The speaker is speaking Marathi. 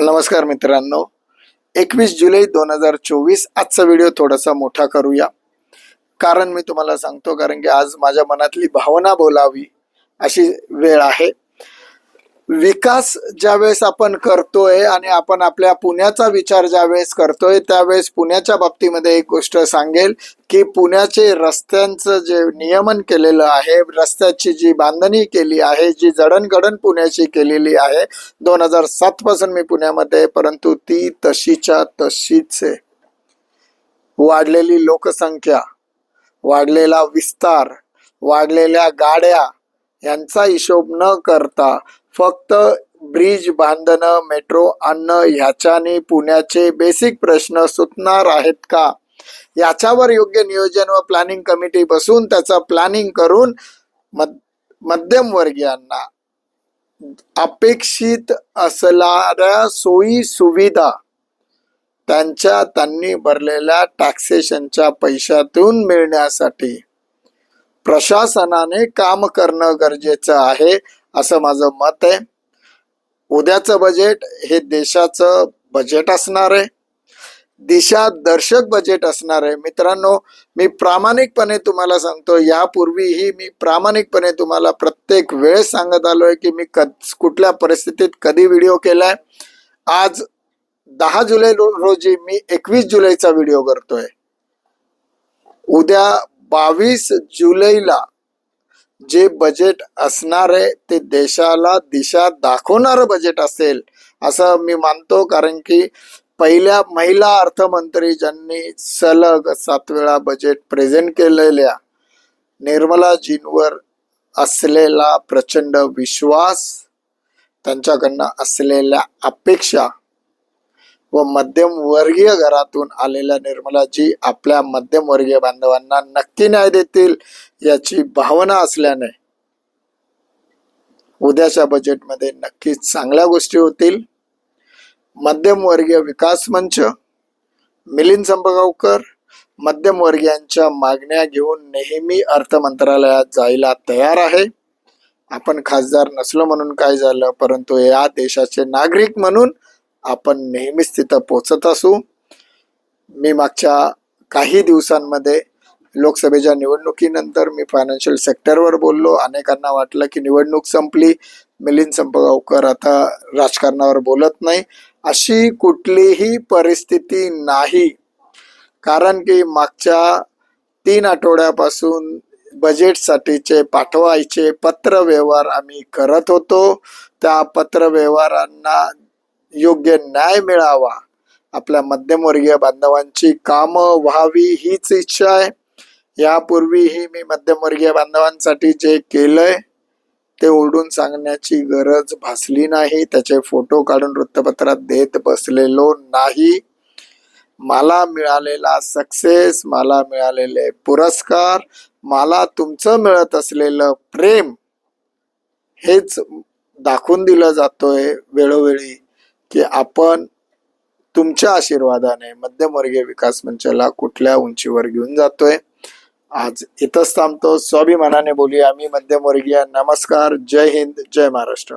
नमस्कार मित्रांनो. एकवीस जुलै दोन हजार चोवीस आजचा व्हिडिओ थोडासा मोठा करूया. कारण मी तुम्हाला सांगतो कारण की आज माझ्या मनातली भावना बोलावी अशी वेळ आहे. विकास ज्यावेळेस आपण करतोय आणि आपण आपल्या पुण्याचा विचार ज्यावेळेस करतोय त्यावेळेस पुण्याच्या बाबतीमध्ये एक गोष्ट सांगेल की पुण्याचे रस्त्यांचं जे नियमन केलेलं आहे रस्त्याची जी बांधणी केली आहे जी जडणघडण पुण्याची केलेली आहे दोन हजार सात पासून मी पुण्यामध्ये परंतु ती तशीच्या तशीच आहे. वाढलेली लोकसंख्या वाढलेला विस्तार वाढलेल्या गाड्या यांचा हिशोब न करता फक्त ब्रिज बांधणं मेट्रो आणणं ह्याच्याने पुण्याचे बेसिक प्रश्न सुटणार आहेत का? याच्यावर योग्य नियोजन व प्लॅनिंग कमिटी बसून त्याचा प्लॅनिंग करून मध मध्यमवर्गीयांना अपेक्षित असणाऱ्या सोयी सुविधा त्यांच्या त्यांनी भरलेल्या टॅक्सेशनच्या पैशातून मिळण्यासाठी. प्रशासनाने काम करणं गरजेचं आहे असं माझं मत आहे. उद्याचं बजेट हे देशाचं बजेट असणार आहे. दिशादर्शक बजेट असणार आहे. मित्रांनो मी प्रामाणिकपणे तुम्हाला सांगतो यापूर्वीही मी प्रामाणिकपणे तुम्हाला प्रत्येक वेळेस सांगत आलोय की मी क कुठल्या परिस्थितीत कधी व्हिडिओ केलाय. आज दहा जुलै रोजी मी एकवीस जुलैचा व्हिडिओ करतोय. उद्या बावीस जुलैला जे बजेट असणार आहे ते देशाला दिशा दाखवणारं बजेट असेल असं मी मानतो. कारण की पहिल्या महिला अर्थमंत्री ज्यांनी सलग सात वेळा बजेट प्रेझेंट केलेल्या निर्मलाजींवर असलेला प्रचंड विश्वास त्यांच्याकडनं असलेल्या अपेक्षा व मध्यमवर्गीय घरातून आलेल्या निर्मलाजी आपल्या मध्यमवर्गीय बांधवांना नक्की न्याय देतील याची भावना असल्याने उद्याच्या बजेटमध्ये नक्कीच चांगल्या गोष्टी होतील. मध्यमवर्गीय विकास मंच मिलिंद संपगावकर मध्यमवर्गीयांच्या मागण्या घेऊन नेहमी अर्थ मंत्रालयात जायला तयार आहे. आपण खासदार नसलो म्हणून काय झालं परंतु या देशाचे नागरिक म्हणून आपण नेहमीच तिथं पोचत असू. मी मागच्या काही दिवसांमध्ये लोकसभेच्या निवडणुकीनंतर मी फायनान्शियल सेक्टरवर बोललो. अनेकांना वाटलं की निवडणूक संपली. मिलिंद संपगावकर आता राजकारणावर बोलत नाही. अशी कुठलीही परिस्थिती नाही. कारण की मागच्या तीन आठवड्यापासून बजेटसाठीचे पाठवायचे पत्रव्यवहार आम्ही करत होतो. त्या पत्र व्यवहारांना योग्य न्याय मिळावा. आपल्या मध्यमवर्गीय बांधवांची कामं व्हावी हीच इच्छा आहे. यापूर्वीही मी मध्यमवर्गीय बांधवांसाठी जे केलंय ते ओरडून सांगण्याची गरज भासली नाही. त्याचे फोटो काढून वृत्तपत्रात देत बसलेलो नाही. मला मिळालेला सक्सेस मला मिळालेले पुरस्कार मला तुमचं मिळत असलेलं प्रेम हेच दाखवून दिलं जातोय वेळोवेळी. की आपण तुमच्या आशीर्वादाने मध्यमवर्गीय विकास मंचाला कुठल्या उंचीवर घेऊन जातोय. आज इथंच थांबतो. स्वाभिमानाने बोलूया. आम्ही मध्यमवर्गीय. नमस्कार. जय हिंद. जय महाराष्ट्र.